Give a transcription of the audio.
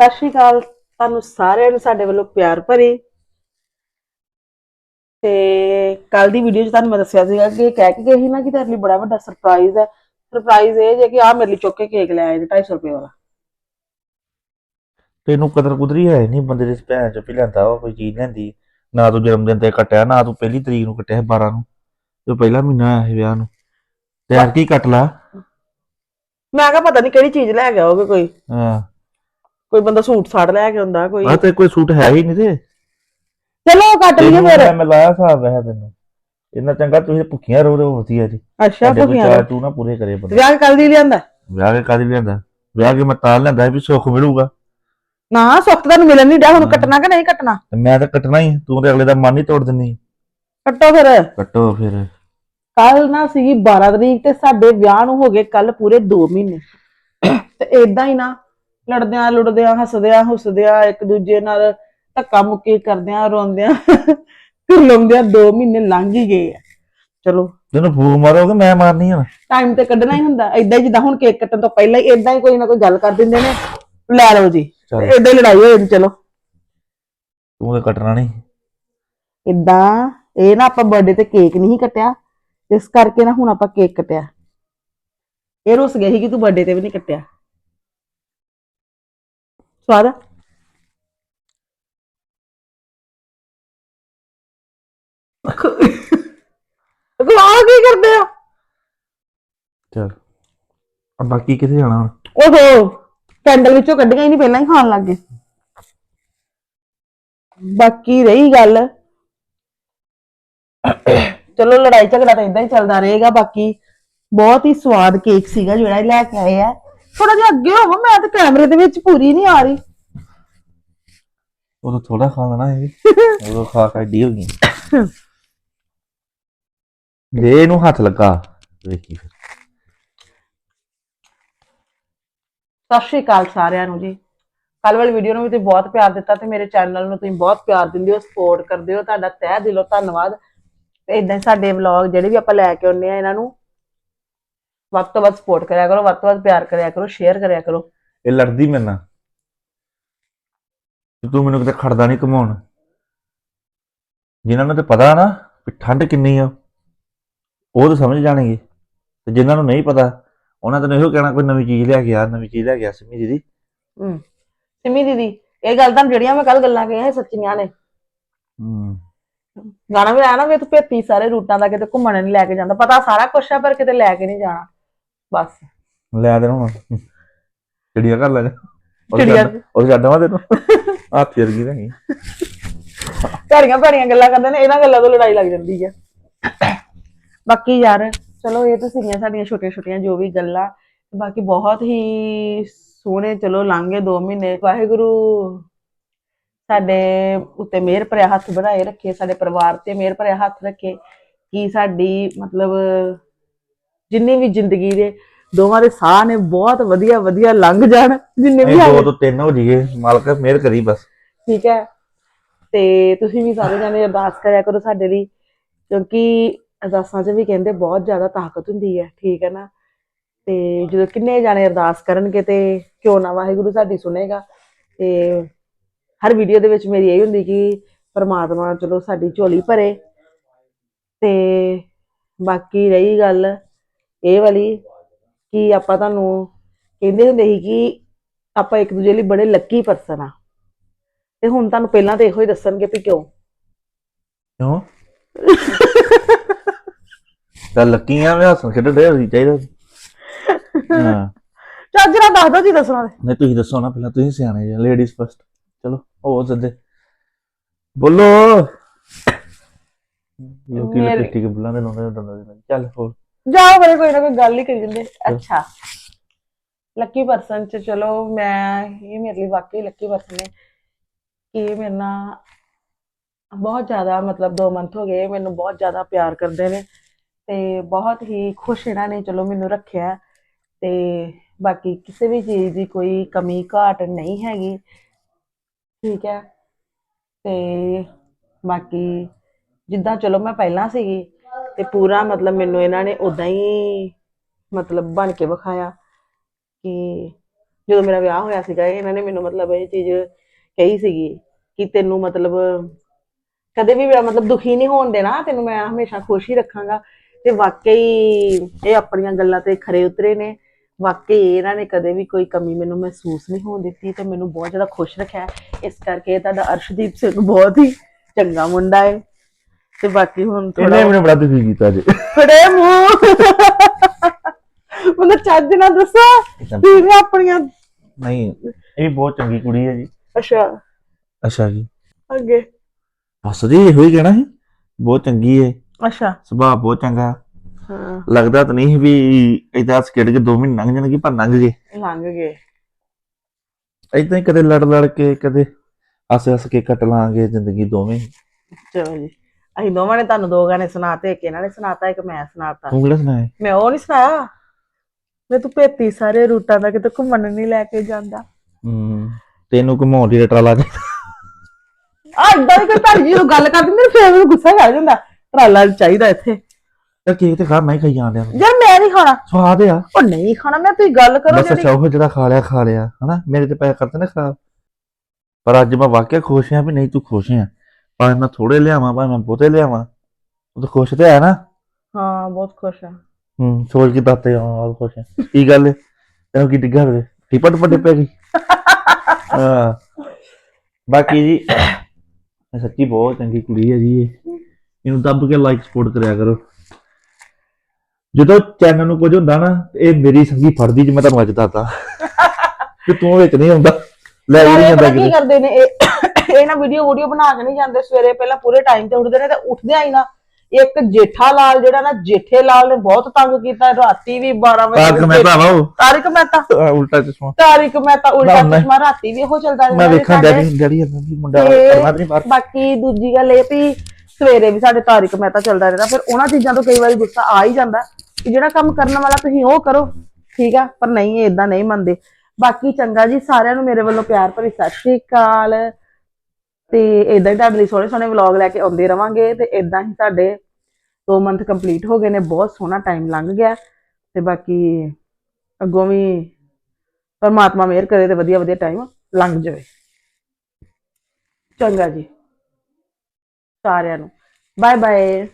ਸਤਿ ਸ਼੍ਰੀ ਅਕਾਲ। ਤੁਹਾਨੂੰ ਸਾਰਿਆਂ ਨੂੰ ਸਾਡੇ ਵੱਲੋਂ ਪਿਆਰ ਭਰੀ। ਤੇ ਕੱਲ ਦੀ ਵੀਡੀਓ 'ਚ ਤੁਹਾਨੂੰ ਮੈਂ ਦੱਸਿਆ ਸੀਗਾ ਕਿ ਇਹ ਕਹਿ ਕੇ ਗਏ ਸੀ ਨਾ ਕਿ ਤੇਰੇ ਲਈ ਬੜਾ ਵੱਡਾ ਸਰਪ੍ਰਾਈਜ਼ ਹੈ। ਸਰਪ੍ਰਾਈਜ਼ ਇਹ ਜੇ ਕਿ ਆ ਮੇਰੇ ਲਈ ਚੁੱਕ ਕੇ ਕੇਕ ਲੈ ਆਏ ਨੇ 250 ਰੁਪਏ ਵਾਲਾ। ਤੈਨੂੰ ਕਦਰ ਕੁਦਰੀ ਹੈ ਨਹੀਂ ਬੰਦੇ ਦੇ ਭੈਣ ਚ ਵੀ ਲੈਂਦਾ ਵਾ ਕੋਈ ਚੀਜ਼ ਲੈਂਦੀ। ਨਾ ਤੂੰ ਜਨਮ ਦਿਨ ਤੇ ਕੱਟਿਆ ਨਾ ਤੂੰ ਪਹਿਲੀ ਤਰੀਕ ਨੂੰ ਕੱਟਿਆ ਸੀ 12 ਨੂੰ। ਤੇ ਪਹਿਲਾ ਮਹੀਨਾ ਆਇਆ ਸੀ ਵਿਆਹ ਨੂੰ। ਤੇ ਯਾਰ ਕੀ ਕੱਟ ਲਾ। ਮੈਂ ਕਿਹਾ ਪਤਾ ਨਹੀਂ ਕਿਹੜੀ ਚੀਜ਼ ਲੈ ਕੇ ਆਓਗੇ ਕੋਈ। ਹਾਂ। ਕੋਈ ਬੰਦਾ ਸੂਟ ਸਾੜ ਲੈ ਕੇ ਆਉਂਦਾ ਕੋਈ ਆ ਤੇ ਕੋਈ ਸੂਟ ਹੈ ਹੀ ਨਹੀਂ ਤੇ। ਚਲੋ ਕੱਟ ਲਈਏ ਫਿਰ। ਮੈਂ- ਲਾਇਆ ਹਿਸਾਬ ਵੈਸੇ ਤੈਨੂੰ। ਇੰਨਾ ਚੰਗਾ ਤੁਸੀਂ ਭੁੱਖੀਆਂ ਰਹੋ ਤੇ ਵਧੀਆ ਜੀ। ਅੱਛਾ ਭੁੱਖੀਆਂ ਚਾਰ ਤੂੰ ਨਾ ਪੂਰੇ ਕਰੇ ਬੰਦੇ। ਵਿਆਹ ਕੱਲ ਦੀ ਲਿਆਂਦਾ? ਵਿਆਹ ਕੇ ਕਾਦੀ ਲਿਆਂਦਾ। ਵਿਆਹ ਕੇ ਮੈਂ ਤਾਂ ਸੀ ਵੀ ਸੁੱਖ ਮਿਲੂਗਾ। ਨਾ ਸੁੱਖ ਤੁਹਾਨੂੰ ਮਿਲਣ ਨਹੀਂ ਡਿਆ ਹੁਣ ਕੱਟਣਾ ਕਿ ਨਹੀਂ ਕੱਟਣਾ? ਤੇ ਮੈਂ ਤਾਂ ਕੱਟਣਾ ਹੀ ਤੂੰ ਤੇ ਅਗਲੇ ਦਾ ਮਨ ਹੀ ਤੋੜ ਦਿੰਨੀ ਕੱਟੋ ਫਿਰ। ਕੱਟੋ ਫਿਰ। ਕੱਲ ਨਾ ਸੀਗੀ 12 ਤਰੀਕ ਤੇ ਸਾਡੇ ਵਿਆਹ ਨੂੰ ਹੋ ਗਏ ਕੱਲ ਪੂਰੇ 2 ਮਹੀਨੇ। ਤੇ ਇਦਾਂ ਹੀ ਨਾ ਲੜਦਿਆਂ ਲੁੜਦਿਆਂ ਹੱਸਦਿਆਂ ਹੁੱਸਦਿਆਂ ਇੱਕ ਦੂਜੇ ਨਾਲ ਧੱਕਾ ਮੁੱਕੀ ਕਰਦਿਆਂ ਰੋਂਦਿਆਂ ਕੁਰਲੰਦਿਆਂ 2 ਮਹੀਨੇ ਲੰਘ ਹੀ ਗਏ ਆ। ਚਲੋ। ਤੈਨੂੰ ਫੂਕ ਮਾਰੋਗੇ ਮੈਂ ਮਾਰਨੀ ਆ ਟਾਈਮ ਤੇ ਕੱਢਣਾ ਹੀ ਹੁੰਦਾ। ਇਦਾਂ ਹੀ ਜਿੱਦਾਂ ਹੁਣ ਕੇਕ ਕੱਟਣ ਤੋਂ ਪਹਿਲਾਂ ਹੀ ਇਦਾਂ ਹੀ ਕੋਈ ਨਾ ਕੋਈ ਗੱਲ ਕਰ ਦਿੰਦੇ ਨੇ। ਲੈ ਲਓ ਜੀ। ਇਦਾਂ ਹੀ ਲੜਾਈ ਹੋ ਜਾਂਦੀ ਚਲੋ। ਤੂੰ ਤੇ ਕੱਟਣਾ ਨਹੀਂ। ਇਦਾਂ ਇਹ ਨਾ ਆਪਾਂ ਬਰਥਡੇ ਤੇ ਕੇਕ ਨਹੀਂ ਕੱਟਿਆ। ਇਸ ਕਰਕੇ ਨਾ ਹੁਣ ਆਪਾਂ ਕੇਕ ਕੱਟਿਆ। ਇਹ ਰੁੱਸ ਗਿਆ ਸੀ ਕਿ ਤੂੰ ਬਰਥਡੇ ਤੇ ਵੀ ਨਹੀਂ ਕੱਟਿਆ। ਸਵਾਦ ਆ? ਕੀ ਕਰਦੇ ਆ। ਚਲ ਆ ਬਾਕੀ ਕਿੱਥੇ ਜਾਣਾ ਹੁਣ? ਓਹੋ ਕੈਂਡਲ ਵਿੱਚੋਂ ਕੱਢੀਆਂ ਹੀ ਨਹੀਂ ਪਹਿਲਾਂ ਹੀ ਖਾਣ ਲੱਗ ਗਏ। ਬਾਕੀ ਰਹੀ ਗੱਲ। ਚਲੋ ਲੜਾਈ ਝਗੜਾ ਤਾਂ ਇਦਾਂ ਹੀ ਚੱਲਦਾ ਰਹੇਗਾ ਬਾਕੀ ਬਹੁਤ ਹੀ ਸਵਾਦ ਕੇਕ ਸੀਗਾ ਜਿਹੜਾ ਇਹ ਲੈ ਕੇ ਆਏ ਆ। ਥੋੜਾ ਜਿਹਾ ਅੱਗੇ ਹੋਵੋ ਮੈਂ ਤਾਂ ਕੈਮਰੇ ਦੇ ਵਿੱਚ ਪੂਰੀ ਨਹੀਂ ਆ ਰਹੀ। ਉਦੋਂ ਥੋੜਾ ਖਾ ਲੈਣਾ ਇਹ ਉਦੋਂ ਖਾ ਕੇ ਡੀ ਹੋ ਗਈ। ਦੇ ਇਹਨੂੰ ਹੱਥ ਲੱਗਾ ਵੇਖੀ ਫਿਰ। ਸਤਿ ਸ਼੍ਰੀ ਅਕਾਲ ਸਾਰਿਆਂ ਨੂੰ ਜੀ। ਕੱਲ ਵਾਲੀ ਵੀਡੀਓ ਨੂੰ ਵੀ ਤੁਸੀਂ ਬਹੁਤ ਪਿਆਰ ਦਿੱਤਾ ਤੇ ਮੇਰੇ ਚੈਨਲ ਨੂੰ ਤੁਸੀਂ ਬਹੁਤ ਪਿਆਰ ਦਿੰਦੇ ਹੋ ਸਪੋਰਟ ਕਰਦੇ ਹੋ। ਤੁਹਾਡਾ ਤਹਿ ਦਿਲੋਂ ਧੰਨਵਾਦ। ਇਦਾਂ ਸਾਡੇ ਵਲੌਗ ਜਿਹੜੇ ਵੀ ਆਪਾਂ ਲੈ ਕੇ ਆਉਂਦੇ ਆ ਇਹਨਾਂ ਨੂੰ ਵੱਧ ਤੋਂ ਵੱਧ ਸਪੋਰਟ ਕਰਿਆ ਕਰੋ ਵੱਧ ਤੋਂ ਵੱਧ ਪਿਆਰ ਕਰਿਆ ਕਰੋ ਸ਼ੇਅਰ ਕਰਿਆ ਕਰੋ। ਇਹ ਲੜਦੀ ਮੇਰੇ ਨਾਲ। ਤੇ ਤੂੰ ਮੈਨੂੰ ਕਿਤੇ ਖੜਦਾ ਨਹੀਂ ਕਮਾਉਣ ਜਿਨ੍ਹਾਂ ਨੂੰ ਤੇ ਪਤਾ ਨਾ ਵੀ ਠੰਡ ਕਿੰਨੀ ਆ ਉਹ ਤਾਂ ਸਮਝ ਜਾਣਗੇ। ਤੇ ਜਿਨ੍ਹਾਂ ਨੂੰ ਨਹੀਂ ਪਤਾ ਉਹਨਾਂ ਤਾਂ ਇਹੋ ਕਹਿਣਾ ਕੋਈ ਨਵੀਂ ਚੀਜ਼ ਲੈ ਕੇ ਆ ਨਵੀਂ ਚੀਜ਼ ਲੈ ਕੇ ਆ ਸਮੀ ਦੀਦੀ। ਹੂੰ ਸਿਮੀ ਦੀਦੀ ਇਹ ਗੱਲ ਤਾਂ ਜਿਹੜੀਆਂ ਮੈਂ ਕੱਲ ਗੱਲਾਂ ਕਹੀਆਂ ਇਹ ਸੱਚੀਆਂ ਨੇ। ਹੂੰ। ਗਾਣਾ ਵੀ ਆਇਆ ਨਾ ਵੀ ਤੂੰ ਭੇਤੀ ਸਾਰੇ ਰੂਟਾਂ ਦਾ ਕਿਤੇ ਘੁੰਮਣ ਨਹੀਂ ਲੈ ਕੇ ਜਾਂਦਾ। ਪਤਾ ਸਾਰਾ ਕੁਛ ਆ ਪਰ ਕਿਤੇ ਲੈ ਕੇ ਨਹੀਂ ਜਾਣਾ। ਬਸ। ਲੈ ਦੇ ਹੁਣ। ਚਿੜੀਆ ਕਰ ਲੈ ਜਾ। ਚਿੜੀਆ- ਉਹ ਛੱਡਵਾ ਤੈਨੂੰ। ਹੱਥ ਵਰਗੀ ਰਹੀ ਭੈੜੀਆਂ ਭੈੜੀਆਂ ਗੱਲਾਂ ਕਰਦੇ ਨੇ ਇਹਨਾਂ ਗੱਲਾਂ ਤੋਂ ਲੜਾਈ ਲੱਗ ਜਾਂਦੀ ਹੈ ਬਾਕੀ ਯਾਰ ਚਲੋ ਇਹ ਤਾਂ ਸੀਗੀਆਂ ਸਾਡੀਆਂ ਛੋਟੀਆਂ ਛੋਟੀਆਂ ਜੋ ਵੀ ਗੱਲਾਂ। ਬਾਕੀ ਬਹੁਤ ਹੀ ਸੋਹਣੇ ਚਲੋ ਲੰਘੇ 2 ਮਹੀਨੇ। ਵਾਹਿਗੁਰੂ ਸਾਡੇ ਉੱਤੇ ਮਿਹਰ ਭਰਿਆ ਹੱਥ ਬਣਾਏ ਰੱਖੇ ਸਾਡੇ ਪਰਿਵਾਰ ਤੇ ਮਿਹਰ ਭਰਿਆ ਹੱਥ ਰੱਖੇ। ਕਿ ਸਾਡੀ ਮਤਲਬ ਜਿੰਨੀ ਵੀ ਜ਼ਿੰਦਗੀ ਦੇ ਦੋਵਾਂ ਦੇ ਸਾਹ ਨੇ ਬਹੁਤ ਵਧੀਆ ਵਧੀਆ ਲੰਘ ਜਾਣ ਜਿੰਨੇ ਵੀ ਦੋ ਤੋਂ ਤਿੰਨ ਹੋ ਜੀਏ ਮਾਲਕ ਮਿਹਰ ਕਰੀ ਬਸ। ਠੀਕ ਹੈ। ਤੇ ਤੁਸੀਂ ਵੀ ਸਾਰੇ ਜਾਣੇ ਅਰਦਾਸ ਕਰਿਆ ਕਰੋ ਸਾਡੇ ਲਈ ਕਿਉਂਕਿ ਅਰਦਾਸਾਂ 'ਚ ਵੀ ਕਹਿੰਦੇ ਬਹੁਤ ਜ਼ਿਆਦਾ ਤਾਕਤ ਹੁੰਦੀ ਹੈ ਠੀਕ ਹੈ ਨਾ? ਤੇ ਜਦੋਂ ਕਿੰਨੇ ਜਾਣੇ ਅਰਦਾਸ ਕਰਨਗੇ ਤੇ ਕਿਉਂ ਨਾ ਵਾਹਿਗੁਰੂ ਸਾਡੀ ਸੁਨੇਗਾ? ਤੇ ਹਰ ਵੀਡੀਓ ਦੇ ਵਿੱਚ ਮੇਰੀ ਇਹ ਹੁੰਦੀ ਕਿ ਪਰਮਾਤਮਾ ਚਲੋ ਸਾਡੀ ਝੋਲੀ ਭਰੇ। ਤੇ ਬਾਕੀ ਰਹੀ ਗੱਲ ਇਹ ਵਾਲੀ ਕਿ ਆਪਾਂ ਤੁਹਾਨੂੰ ਕਹਿੰਦੇ ਹੁੰਦੇ ਸੀ ਕਿ ਆਪਾਂ ਇੱਕ ਦੂਜੇ ਲਈ ਬੜੇ ਲੱਕੀ ਪਰਸਨ ਆ। ਤੇ ਹੁਣ ਤੁਹਾਨੂੰ ਪਹਿਲਾਂ ਤਾਂ ਇਹੋ ਹੀ ਦੱਸਣਗੇ ਵੀ ਕਿਉਂ। ਕਿਉਂ? ਤਾਂ ਲੱਕੀਆਂ ਵੀ ਹੱਸਣ ਖੇਡਣ ਦੇ ਹੋਈ ਚਾਹੀਦਾ ਸੀ। ਹਾਂ। ਚੱਜ ਨਾਲ ਦੱਸ ਦੋ ਜੀ ਦੱਸਣਾ ਤੇ। ਨਹੀਂ ਤੁਸੀਂ ਦੱਸੋ ਨਾ ਪਹਿਲਾਂ ਤੁਸੀਂ ਸਿਆਣੇ ਜੀ ਲੇਡੀਜ਼ ਫਸਟ ਚਲੋ ਉਹ ਸੱਦੇ ਬੋਲੋ। ਲੋਕੀ ਮੇਰੇ- ਲਿਪਸਟਿਕ ਬੁੱਲਾਂ ਦੇ ਲਾਉਂਦੇ ਨੇ ਦੰਦਾਂ ਦੇ ਨਾਲ। ਚੱਲ ਹੋਰ। ਜਾਓ ਬਰੇ ਕੋਈ ਨਾ ਕੋਈ ਗੱਲ ਹੀ ਕਰੀ ਜਾਂਦੇ। ਅੱਛਾ। ਲੱਕੀ ਪਰਸਨ ਚ ਚਲੋ ਮੈਂ ਇਹ ਮੇਰੇ ਲਈ ਵਾਕਈ ਲੱਕੀ ਪਰਸਨ ਨੇ ਕਿ ਮੇਰੇ ਨਾਲ ਬਹੁਤ ਜ਼ਿਆਦਾ ਮਤਲਬ 2 ਮੰਥ ਹੋ ਗਏ ਮੈਨੂੰ ਬਹੁਤ ਜ਼ਿਆਦਾ ਪਿਆਰ ਕਰਦੇ ਨੇ ਤੇ ਬਹੁਤ ਹੀ ਖੁਸ਼ ਇਹਨਾਂ ਨੇ ਚਲੋ ਮੈਨੂੰ ਰੱਖਿਆ। ਤੇ ਬਾਕੀ ਕਿਸੇ ਵੀ ਚੀਜ਼ ਦੀ ਕੋਈ ਕਮੀ ਘਾਟ ਨਹੀਂ ਹੈਗੀ। ਠੀਕ ਹੈ। ਤੇ ਬਾਕੀ ਜਿੱਦਾਂ ਚਲੋ ਮੈਂ ਪਹਿਲਾਂ ਸੀਗੀ ਤੇ ਪੂਰਾ ਮਤਲਬ ਮੈਨੂੰ ਇਹਨਾਂ ਨੇ ਉਦਾਂ ਹੀ ਮਤਲਬ ਬਣ ਕੇ ਵਿਖਾਇਆ ਕਿ ਜਦੋਂ ਮੇਰਾ ਵਿਆਹ ਹੋਇਆ ਸੀਗਾ ਇਹਨਾਂ ਨੇ ਮੈਨੂੰ ਮਤਲਬ ਇਹ ਚੀਜ਼ ਕਹੀ ਸੀਗੀ ਕਿ ਤੈਨੂੰ ਮਤਲਬ ਕਦੇ ਵੀ ਮੇਰਾ ਮਤਲਬ ਦੁਖੀ ਨਹੀਂ ਹੋਣ ਦੇਣਾ, ਤੈਨੂੰ ਮੈਂ ਹਮੇਸ਼ਾ ਖੁਸ਼ ਹੀ ਰੱਖਾਂਗਾ। ਤੇ ਵਾਕਈ ਇਹ ਆਪਣੀਆਂ ਗੱਲਾਂ ਤੇ ਖਰੇ ਉਤਰੇ ਨੇ। ਵਾਕਈ ਇਹਨਾਂ ਨੇ ਕਦੇ ਵੀ ਕੋਈ ਕਮੀ ਮੈਨੂੰ ਮਹਿਸੂਸ ਨਹੀਂ ਹੋਣ ਦਿੱਤੀ ਤੇ ਮੈਨੂੰ ਬਹੁਤ ਜ਼ਿਆਦਾ ਖੁਸ਼ ਰੱਖਿਆ। ਇਸ ਕਰਕੇ ਤੁਹਾਡਾ ਅਰਸ਼ਦੀਪ ਸਿੰਘ ਬਹੁਤ ਹੀ ਚੰਗਾ ਮੁੰਡਾ ਹੈ। ਤੇ ਬਾਕੀ ਹੁਣ ਇਹਨੇ ਥੋੜਾ ਮੈਨੂੰ ਬੜਾ ਦੁਖੀ ਕੀਤਾ ਜੀ। ਫੜੇ ਮੂੰਹ। ਮੈਨੂੰ ਚੱਜ ਨਾ ਦੱਸੋ ਵੀ ਆਪਣੀਆਂ ਨਹੀਂ ਇਹ ਵੀ ਬਹੁਤ ਚੰਗੀ ਕੁੜੀ ਹੈ ਜੀ। ਅੱਛਾ। ਅੱਛਾ ਜੀ। ਅੱਗੇ। ਬਸ ਜੀ ਇਹੋ ਹੀ ਕਹਿਣਾ ਸੀ। ਬਹੁਤ ਚੰਗੀ ਹੈ। ਅੱਛਾ। ਸੁਭਾਅ ਬਹੁਤ ਚੰਗਾ। ਹਾਂ। ਲੱਗਦਾ ਤਾਂ ਨਹੀਂ ਵੀ ਇਦਾਂ ਸਕੇਟ ਕੇ 2 ਮਹੀਨੇ ਲੰਘ ਜਾਣਗੇ ਪਰ ਲੰਘ ਗਏ। ਲੰਘ ਗਏ। ਇਦਾਂ ਹੀ ਕਦੇ ਲੜ ਲੜ ਕੇ ਕਦੇ ਹੱਸ ਹੱਸ ਕੇ ਕੱਟ ਲਾਂਗੇ ਜ਼ਿੰਦਗੀ ਦੋਵੇਂ। ਚਲੋ ਜੀ। ਅਸੀਂ ਦੋਵਾਂ ਨੇ ਤੁਹਾਨੂੰ ਦੋ ਗਾਣੇ ਸੁਣਾਤੇ ਇੱਕ ਇਹਨਾਂ ਨੇ ਸੁਣਾਤਾ ਇੱਕ ਮੈਂ ਸੁਣਾਤਾ। ਤੂੰ ਕਿਹੜਾ ਸੁਣਾਇਆ? ਮੈਂ ਉਹ ਨਹੀਂ ਸੁਣਾਇਆ। ਮੈਂ ਤੂੰ ਭੇਤੀ ਸਾਰੇ ਰੂਟਾਂ ਦਾ ਕਿਤੇ ਘੁੰਮਣ ਨਹੀਂ ਲੈ ਕੇ ਜਾਂਦਾ। ਹੂੰ ਤੈਨੂੰ ਘੁਮਾਉਣ ਦੀ ਟਰਾਲਾ ਚ ਆ ਇਦਾਂ ਕੋਈ ਭੈਣ ਜੀ ਜਦੋਂ ਗੱਲ ਕਰਦੀ ਮੇਰੇ ਫੇਰ ਮੈਨੂੰ ਗੁੱਸਾ ਚੜ ਜਾਂਦਾ। ਟਰਾਲਾ ਚਾਹੀਦਾ ਇੱਥੇ। ਯਾਰ ਕੇਕ ਤੇ ਖਾ ਮੈਂ ਹੀ ਖਾਈ ਜਾਂਦਿਆ ਯਾਰ ਮੈਂ ਨਹੀਂ ਖਾਣਾ। ਸਵਾਦ ਆ। ਉਹ ਨਹੀਂ ਖਾਣਾ ਮੈਂ ਤੁਸੀਂ ਗੱਲ ਕਰੋ ਬਸ ਅੱਛਾ ਉਹ ਜਿਹੜਾ ਖਾ ਲਿਆ ਖਾ ਲਿਆ ਹਨਾ? ਮੇਰੇ ਤੇ ਪੈਸੇ ਕਰਦੇ ਨਾ ਖਰਾਬ। ਪਰ ਅੱਜ ਮੈਂ ਵਾਕਿਆ ਖੁਸ਼ ਹਾਂ ਵੀ ਨਹੀਂ ਤੂੰ ਖੁਸ਼ ਹੈ ਭਾਵੇਂ ਮੈਂ ਥੋੜੇ ਲਿਆਵਾਂ ਭਾਵੇਂ ਮੈਂ ਬਹੁਤੇ ਲਿਆਵਾਂ। ਤੂੰ ਤਾਂ ਖੁਸ਼ ਤੇ ਹੈ ਨਾ? ਹਾਂ ਬਹੁਤ ਖੁਸ਼ ਆ। ਹੂੰ ਸੋਚ ਕੇ ਦੱਤੇ ਹਾਂ ਬਹੁਤ ਖੁਸ਼ ਹੈ ਕੀ ਗੱਲ ਹੈ ਤੈਨੂੰ ਕੀ ਡਿੱਗਾ ਵੇ ਟਿਪਟ ਪੱਟੇ ਪੈ ਗਈ? ਹਾਂ। ਬਾਕੀ ਜੀ ਇਹ ਸੱਚੀ ਬਹੁਤ ਚੰਗੀ ਕੁੜੀ ਹੈ ਜੀ ਇਹ। ਇਹਨੂੰ ਦੱਬ ਕੇ ਲਾਈਕ ਸਪੋਰਟ ਕਰਿਆ ਕਰੋ। ਜਦੋਂ ਚੈਨਲ ਨੂੰ ਕੁਝ ਹੁੰਦਾ ਨਾ ਇਹ ਮੇਰੀ ਸੰਗੀ ਫੜਦੀ ਜਿਵੇਂ ਤੁਹਾਨੂੰ ਅੱਜ ਦੱਸਦਾ। ਕਿ ਤੂੰ ਵਿੱਚ ਨਹੀਂ ਹੁੰਦਾ ਲੈ ਹੀ ਨਹੀਂ ਜਾਂਦਾ ਕੀ ਕਰਦੇ ਨੇ ਇਹ ਇਹ ਨਾ ਵੀਡੀਓ ਵੀਡੀਓ ਬਣਾ ਕੇ ਨਹੀਂ ਜਾਂਦੇ ਸਵੇਰੇ ਪਹਿਲਾਂ ਪੂਰੇ ਟਾਈਮ ਤੇ ਉੱਠਦੇ ਨੇ ਤੇ ਉੱਠਦੇ ਹੀ ਨਾ ਇੱਕ ਜੇਠਾ ਲਾਲ ਜਿਹੜਾ ਨਾ ਜੇਠੇ ਲਾਲ ਨੇ ਬਹੁਤ ਤੰਗ ਕੀਤਾ ਰਾਤੀ ਵੀ 12 ਵਜੇ ਤਾਰਕ ਮਹਿਤਾ ਵਾ ਉਹ? ਤਾਰਿਕ ਮਹਿਤਾ। ਉਲਟਾ ਚਸ਼ਮਾ। ਤਾਰਿਕ ਮਹਿਤਾ ਉਲਟਾ ਮੈਂ- ਚਸ਼ਮਾ ਰਾਤੀ ਵੀ ਇਹੋ ਚੱਲਦਾ ਮੈਂ ਰਹਿੰਦਾ ਵੇਖਾਂ ਸੀ ਸਾਡੇ। ਡੈਡੀ ਡੈਡੀ ਮੁੰਡਾ ਤੇ ਨਹੀਂ ਬਾਹਰ। ਬਾਕੀ ਦੂਜੀ ਗੱਲ ਇਹ ਵੀ ਸਵੇਰੇ ਵੀ ਸਾਡੇ ਤਾਰਿਕ ਮਹਿਤਾ ਚੱਲਦਾ ਰਹਿੰਦਾ ਫਿਰ ਉਹਨਾਂ ਚੀਜ਼ਾਂ ਤੋਂ ਕਈ ਵਾਰੀ ਗੁੱਸਾ ਆ ਹੀ ਜਾਂਦਾ ਕਿ ਜਿਹੜਾ ਕੰਮ ਕਰਨ ਵਾਲਾ ਤੁਸੀਂ ਉਹ ਕਰੋ ਠੀਕ ਆ ਪਰ ਨਹੀਂ ਇਹ ਇਦਾਂ ਨਹੀਂ ਮੰਨਦੇ। ਬਾਕੀ ਚੰਗਾ ਜੀ ਸਾਰਿਆਂ ਨੂੰ ਮੇਰੇ ਵੱਲੋਂ ਪਿਆਰ ਭਰੀ ਸਤਿ ਸ਼੍ਰੀ ਅਕਾਲ। ਤੇ ਇਦਾਂ ਹੀ ਤੁਹਾਡੇ ਲਈ ਸੋਹਣੇ ਸੋਹਣੇ ਵਲੌਗ ਲੈ ਕੇ ਆਉਂਦੇ ਰਵਾਂਗੇ ਤੇ ਇਦਾਂ ਹੀ ਸਾਡੇ 2 ਮੰਥ ਕੰਪਲੀਟ ਹੋ ਗਏ ਨੇ, ਬਹੁਤ ਸੋਹਣਾ ਟਾਈਮ ਲੰਘ ਗਿਆ ਤੇ ਬਾਕੀ ਅੱਗੋਂ ਵੀ ਪਰਮਾਤਮਾ ਮਿਹਰ ਕਰੇ ਤੇ ਵਧੀਆ ਵਧੀਆ ਟਾਈਮ ਲੰਘ ਜਾਵੇ। ਚੰਗਾ ਜੀ, ਸਾਰਿਆਂ ਨੂੰ। Bye bye